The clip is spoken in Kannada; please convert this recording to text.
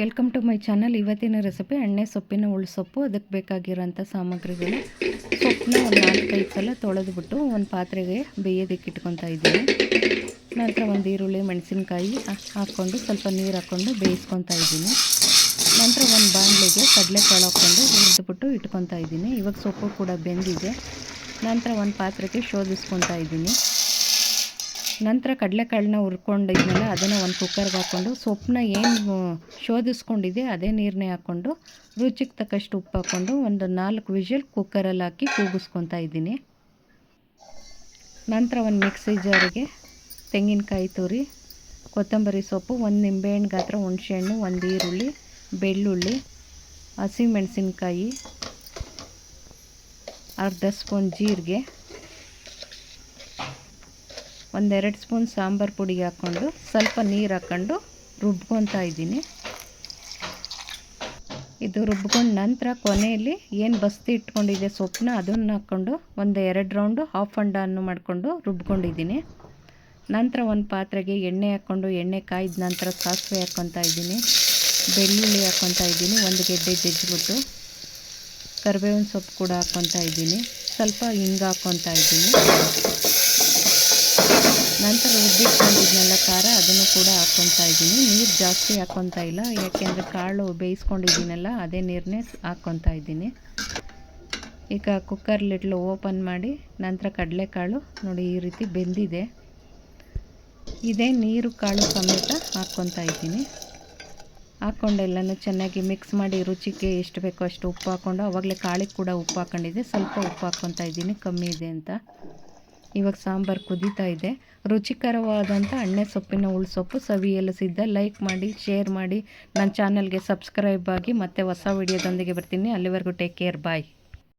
ವೆಲ್ಕಮ್ ಟು ಮೈ ಚಾನಲ್ ಇವತ್ತಿನ ರೆಸಿಪಿ ಎಣ್ಣೆ ಸೊಪ್ಪಿನ ಉಳ್ಸೊಪ್ಪು ಅದಕ್ಕೆ ಬೇಕಾಗಿರೋಂಥ ಸಾಮಗ್ರಿಗಳು. ಸೊಪ್ಪನ್ನ ಒಂದು ನಾಲ್ಕೈದು ಸಲ ತೊಳೆದ್ಬಿಟ್ಟು ಒಂದು ಪಾತ್ರೆಗೆ ಬೇಯೋದಕ್ಕೆ ಇಟ್ಕೊತಾ ಇದ್ದೀನಿ. ನಂತರ ಒಂದು ಈರುಳ್ಳಿ, ಮೆಣಸಿನ್ಕಾಯಿ ಹಾಕ್ಕೊಂಡು ಸ್ವಲ್ಪ ನೀರು ಹಾಕ್ಕೊಂಡು ಬೇಯಿಸ್ಕೊತಾ ಇದ್ದೀನಿ. ನಂತರ ಒಂದು ಬಾಣಲೆಗೆ ಕಡಲೆಕಾಳು ಹಾಕ್ಕೊಂಡು ಹುರಿದ್ಬಿಟ್ಟು ಇಟ್ಕೊತಾ ಇದ್ದೀನಿ. ಇವಾಗ ಸೊಪ್ಪು ಕೂಡ ಬೆಂದಿದೆ. ನಂತರ ಒಂದು ಪಾತ್ರೆಗೆ ಶೋಧಿಸ್ಕೊತಾ ಇದ್ದೀನಿ. ನಂತರ ಕಡಲೆಕಾಳನ್ನ ಹುರ್ಕೊಂಡಿದ್ಮೇಲೆ ಅದನ್ನು ಒಂದು ಕುಕ್ಕರ್ಗೆ ಹಾಕ್ಕೊಂಡು ಸೊಪ್ಪನ್ನ ಏನು ಶೋಧಿಸ್ಕೊಂಡಿದೆ ಅದೇ ನೀರನ್ನೇ ಹಾಕ್ಕೊಂಡು ರುಚಿಗೆ ತಕ್ಕಷ್ಟು ಉಪ್ಪು ಹಾಕ್ಕೊಂಡು ಒಂದು ನಾಲ್ಕು ವಿಷಲ್ ಕುಕ್ಕರಲ್ಲಿ ಹಾಕಿ ಕೂಗಿಸ್ಕೊತಾ ಇದ್ದೀನಿ. ನಂತರ ಒಂದು ಮಿಕ್ಸಿ ಜಾರಿಗೆ ತೆಂಗಿನಕಾಯಿ ತುರಿ, ಕೊತ್ತಂಬರಿ ಸೊಪ್ಪು, ಒಂದು ನಿಂಬೆಹಣ್ಣು ಗಾತ್ರ, ಹುಣಸೆಹಣ್ಣು, ಒಂದು ಈರುಳ್ಳಿ, ಬೆಳ್ಳುಳ್ಳಿ, ಹಸಿಮೆಣಸಿನ್ಕಾಯಿ, ಅರ್ಧ ಸ್ಪೂನ್ ಜೀರಿಗೆ ಒಂದೆರಡು ಸ್ಪೂನ್ ಸಾಂಬಾರು ಪುಡಿ ಹಾಕ್ಕೊಂಡು ಸ್ವಲ್ಪ ನೀರು ಹಾಕ್ಕೊಂಡು ರುಬ್ಕೊತಾ ಇದ್ದೀನಿ. ಇದು ರುಬ್ಕೊಂಡು ನಂತರ ಕೊನೆಯಲ್ಲಿ ಏನು ಬಸ್ತಿ ಇಟ್ಕೊಂಡಿದೆ ಸೊಪ್ಪನ್ನ ಅದನ್ನು ಹಾಕ್ಕೊಂಡು ಒಂದು ಎರಡು ರೌಂಡು ಹಾಫ್ ಅಂಡ್ ಅನ್ನು ಮಾಡಿಕೊಂಡು ರುಬ್ಕೊಂಡಿದ್ದೀನಿ. ನಂತರ ಒಂದು ಪಾತ್ರೆಗೆ ಎಣ್ಣೆ ಹಾಕ್ಕೊಂಡು ಎಣ್ಣೆ ಕಾಯ್ದ ನಂತರ ಸಾಸಿವೆ ಹಾಕ್ಕೊತಾ ಇದ್ದೀನಿ. ಬೆಳ್ಳುಳ್ಳಿ ಹಾಕ್ಕೊತಾ ಇದ್ದೀನಿ, ಒಂದು ಗೆಡ್ಡೆ ಜಜ್ಜಿಬಿಟ್ಟು. ಕರಿಬೇವಿನ ಸೊಪ್ಪು ಕೂಡ ಹಾಕ್ಕೊತಾ ಇದ್ದೀನಿ. ಸ್ವಲ್ಪ ಹಿಂಗೆ ಹಾಕ್ಕೊತಾ ಇದ್ದೀನಿ. ನಂತರ ರುಬ್ಬಿಟ್ಕೊಂಡಿದ್ನೆಲ್ಲ ಖಾರ, ಅದನ್ನು ಕೂಡ ಹಾಕ್ಕೊತಾ ಇದ್ದೀನಿ. ನೀರು ಜಾಸ್ತಿ ಹಾಕ್ಕೊತಾ ಇಲ್ಲ, ಯಾಕೆಂದರೆ ಕಾಳು ಬೇಯಿಸ್ಕೊಂಡಿದ್ದೀನಲ್ಲ, ಅದೇ ನೀರನ್ನೇ ಹಾಕ್ಕೊತಾ ಇದ್ದೀನಿ. ಈಗ ಕುಕ್ಕರ್ ಲಿಟ್ಲು ಓಪನ್ ಮಾಡಿ, ನಂತರ ಕಡಲೆಕಾಳು, ನೋಡಿ ಈ ರೀತಿ ಬೆಂದಿದೆ. ಇದೇ ನೀರು ಕಾಳು ಸಮೇತ ಹಾಕ್ಕೊತಾ ಇದ್ದೀನಿ. ಹಾಕ್ಕೊಂಡೆಲ್ಲನೂ ಚೆನ್ನಾಗಿ ಮಿಕ್ಸ್ ಮಾಡಿ ರುಚಿಗೆ ಎಷ್ಟು ಬೇಕೋ ಅಷ್ಟು ಉಪ್ಪು ಹಾಕ್ಕೊಂಡು ಆವಾಗಲೇ ಕಾಳಿಗೆ ಕೂಡ ಉಪ್ಪು ಹಾಕ್ಕೊಂಡಿದ್ದೆ ಸ್ವಲ್ಪ ಉಪ್ಪು ಹಾಕ್ಕೊತಾ ಇದ್ದೀನಿ, ಕಮ್ಮಿ ಇದೆ ಅಂತ. ಇವಾಗ ಸಾಂಬಾರು ಕುದೀತಾ ಇದೆ. ರುಚಿಕರವಾದಂಥ ಅಣ್ಣೆ ಸೊಪ್ಪಿನ ಉಳ್ಸೊಪ್ಪು ಸವಿಯಲು ಸಿದ್ಧ. ಲೈಕ್ ಮಾಡಿ ಶೇರ್ ಮಾಡಿ. ನನ್ನ ಚಾನಲ್ಗೆ ಸಬ್ಸ್ಕ್ರೈಬ್ ಆಗಿ ಮತ್ತೆ ಹೊಸ ವಿಡಿಯೋದೊಂದಿಗೆ ಬರ್ತೀನಿ. ಅಲ್ಲಿವರೆಗೂ ಟೇಕ್ ಕೇರ್ ಬಾಯ್